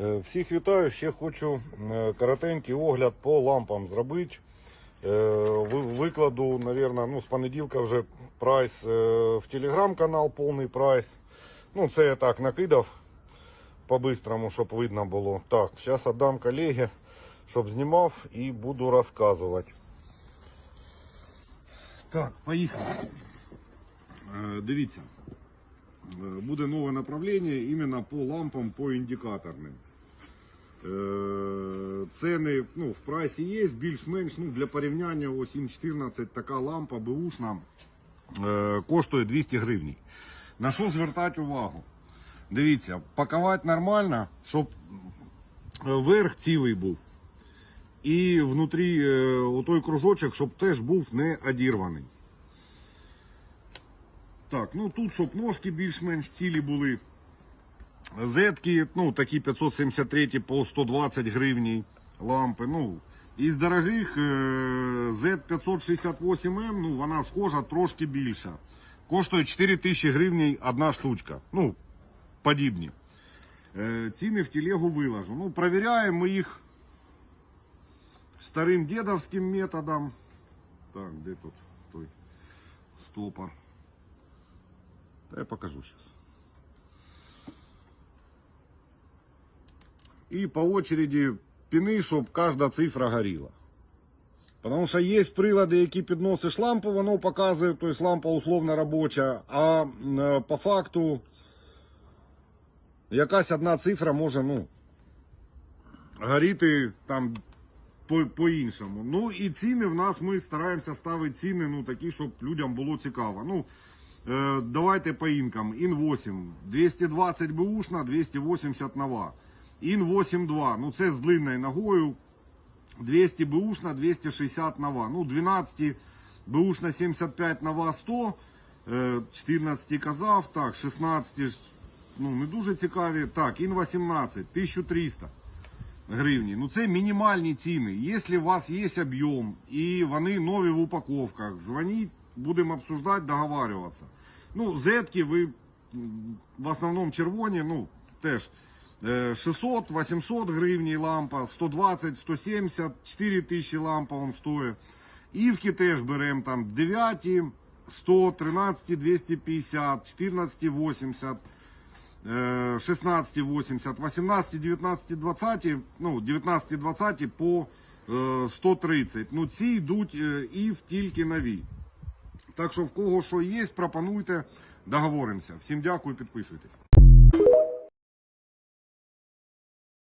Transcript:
Е, Всіх вітаю. Ще хочу е, коротенький огляд по лампам зробити. Е, Викладу, наверное, ну, з понеділка вже прайс в телеграм-канал, повний прайс. Ну, це я так накидав по-бистрому, щоб видно було. Так, зараз віддам колегі, щоб знімав і буду розказувати. Так, поїхали. Дивіться. Е, Буде нове направлення іменно по лампам, по індикаторним. Е, Ціни ну, в прайсі є, більш-менш ну, для порівняння ось М14 така лампа беушна е, коштує 200 гривень. На що звертати увагу? Дивіться, пакувати нормально, щоб е, верх цілий був. І внутрі е, той кружочок, щоб теж був не одірваний. Так, ну тут, щоб ножки більш-менш цілі були. Зетки, ну, такі 573 по 120 гривень лампи. Ну, із дорогих е, Z568M, ну, вона схожа трошки більша. Коштує 4000 гривень одна штучка. Ну, подібні. Е, ціни в телегу виложу. Ну, провіряємо ми їх старим дедовським методом. Так, де тут той стопор? Та я покажу сейчас. И по очереди піни, щоб кожна цифра горіла. Потому що є прилади, які підносиш лампу, воно показує, тобто лампа условно робоча, а е, по факту якась одна цифра може, ну, горіти там по- по-іншому. ну і ціни в нас ми стараємося ставити ціни, ну такі, щоб людям було цікаво. Ну, давайте по інкам. Ін 8 220 бушна, 280 нова. Ін 8.2, ну це з длинною ногою. 200 бушна, 260 нова. Ну, 12 бушна 75 нова 100. е, 14 казав, так, 16 ну не дуже цікаві. Так, ін 18, 1300 гривні. Ну це мінімальні ціни. Якщо у вас є об'єм і вони нові в упаковках, дзвоніть, будемо обсуждати, договарюватися. Ну, зетки ви м, в основному червоні, ну теж е, 600-800 гривень лампа, 120, 170, 4 тисячі лампа он стоїть. Івки теж беремо там 9, 100, 13, 250, 14, 80. Е, 16, 80, 18, 19, 20, ну, 19, 20 по е, 130. Ну, ці йдуть е, і в тільки нові. Так що в кого що є, пропонуйте, договоримося. Всім дякую, підписуйтесь.